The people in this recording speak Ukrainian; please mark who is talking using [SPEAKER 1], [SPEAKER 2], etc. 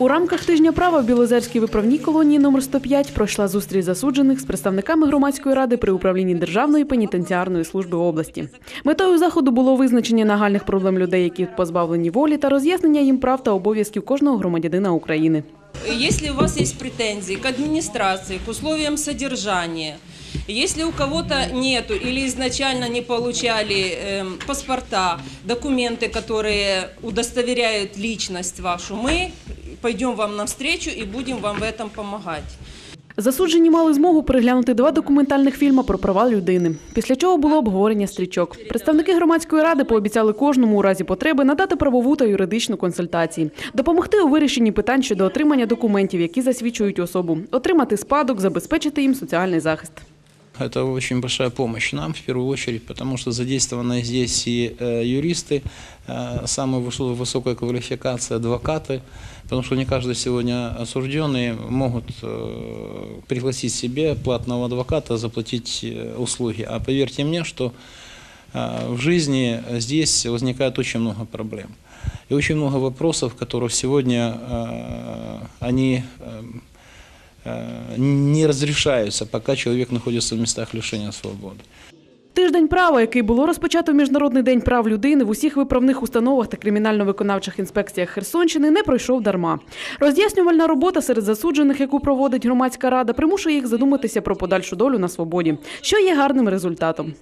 [SPEAKER 1] У рамках тижня права в Білозерській виправній колонії номер 105 пройшла зустріч засуджених з представниками громадської ради при управлінні Державної пенітенціарної служби області. Метою заходу було визначення нагальних проблем людей, які позбавлені волі, та роз'яснення їм прав та обов'язків кожного громадянина України.
[SPEAKER 2] Если у вас есть претензии к администрации, к условиям содержания, если у кого-то нету или изначально не получали эм, паспорта, документы, которые удостоверяют личность вашу, мы пойдем вам навстречу и будем вам в этом помогать.
[SPEAKER 1] Засуджені мали змогу переглянути два документальних фільми про права людини. Після чого було обговорення стрічок. Представники громадської ради пообіцяли кожному у разі потреби надати правову та юридичну консультації, допомогти у вирішенні питань щодо отримання документів, які засвідчують особу, отримати спадок, забезпечити їм соціальний захист.
[SPEAKER 3] Это очень большая помощь нам в первую очередь, потому что задействованы здесь и э, юристы, э, самой высо- высокой квалификации адвокаты, потому что не каждый сегодня осужденный могут э, пригласить себе платного адвоката, заплатить э, услуги. А поверьте мне, что э, в жизни здесь возникает очень много проблем. И очень много вопросов, которых сегодня э, они э, э, не розрішаються, пока чоловік знаходиться в містах лишення свободи.
[SPEAKER 1] Тиждень права, який було розпочато в Міжнародний день прав людини в усіх виправних установах та кримінально-виконавчих інспекціях Херсонщини, не пройшов дарма. Роз'яснювальна робота серед засуджених, яку проводить громадська рада, примушує їх задуматися про подальшу долю на свободі, що є гарним результатом.